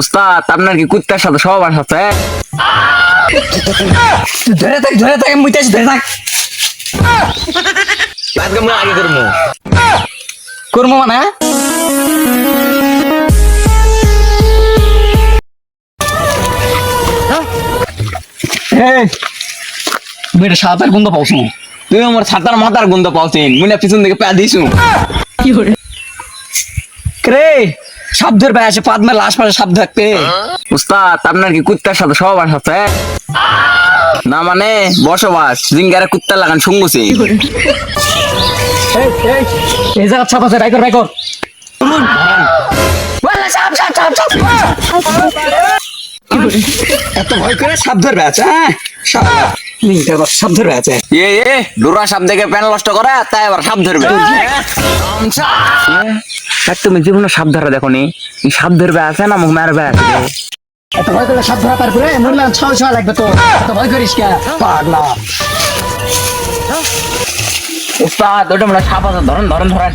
উস্তাদ আপনার কি কুত্তার সাথে ধরে থাক ধরে থাক মুইতে ধরে থাক। আজকে মই আগে করব করব মানে? এই মেয়েটা সাঁতার গন্ধ পাওছো। তুই আমার ছাতার মাথার গন্ধ পাওছিন মুনে পিছন থেকে পা দিছু। রে? সাপ ধরবে আছে পাদ মে লাশ পাশে সাপ থাকতে উস্তাদ আপনার কি কুত্তার সাথে সহবাস আছে? না মানে বসবাস জিঙ্গারে কুত্তা লাগান শুঙ্গুছি। এই জায়গা ছাপ আছে রাইকর রাইকর এত ভয় করে সাপ ধরবে আছে হ্যাঁ? সাপ সাপ ধরবে আছে। এ এ ডোরা সাপ দেখে প্যান নষ্ট করে তাই আবার সাপ ধরবে। এক তুমি জীবনে সাপ ধরা দেখো নি সাপ ধরবে আছে না মুখ মারবে আছে? এত ভয় করে সাপ ধরা তারপরে মরলে ছয় ছয় লাগবে তো। এত ভয় করিস কে? পাগলা। উস্তাদ ওটা মনে সাপ আছে। ধরন ধরন ধরেন।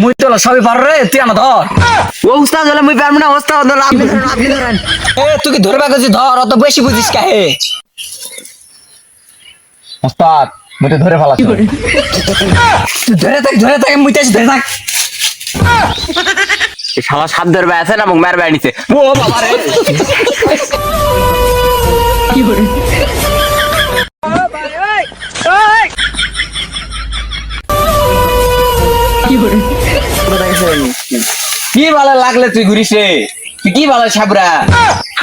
মুই তো সবই পার রে তুই আমার ধর। ও উস্তাদ হলে মুই পারব না উস্তাদ হলে আপনি ধরেন আপনি ধরেন। এ তুই কি ধরবে গেছিস ধর অত বেশি বুঝিস কে হে? উস্তাদ মুই ধরে ফেলাচ্ছি তুই ধরে থাক ধরে থাক মুই তো ধরে থাক। শালা সাপ ধরবে আছে না মুখ মারবে নিছে। ও বাবা রে। কি ভালো লাগলে তুই ঘুরিস রে? তুই কি ভালো সাপরা?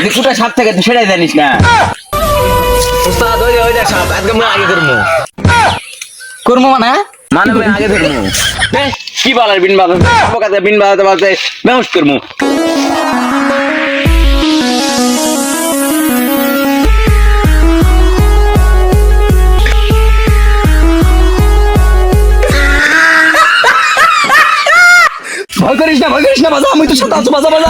তুই কোটা সাপ থেকে তুই সেটাই জানিস না। উস্তাদ ওই ওই যে সাপ আজকে মুই আগে করব মানে? মানে আগে ধরবো কি বলার বিন বাজাতে? কাছে বিন বাজাতে বাজাতে বেহুশ করব ভয় করিস না ভয় করিস না বাজা আমি তো সাথে আছো বাজা বাজা।